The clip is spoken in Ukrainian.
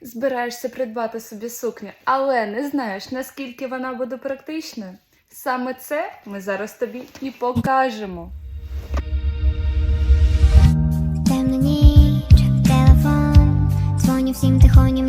Збираєшся придбати собі сукню, але не знаєш, наскільки вона буде практичною. Саме це ми зараз тобі і покажемо. Темна ніч, телефон, дзвоню всім тихонім.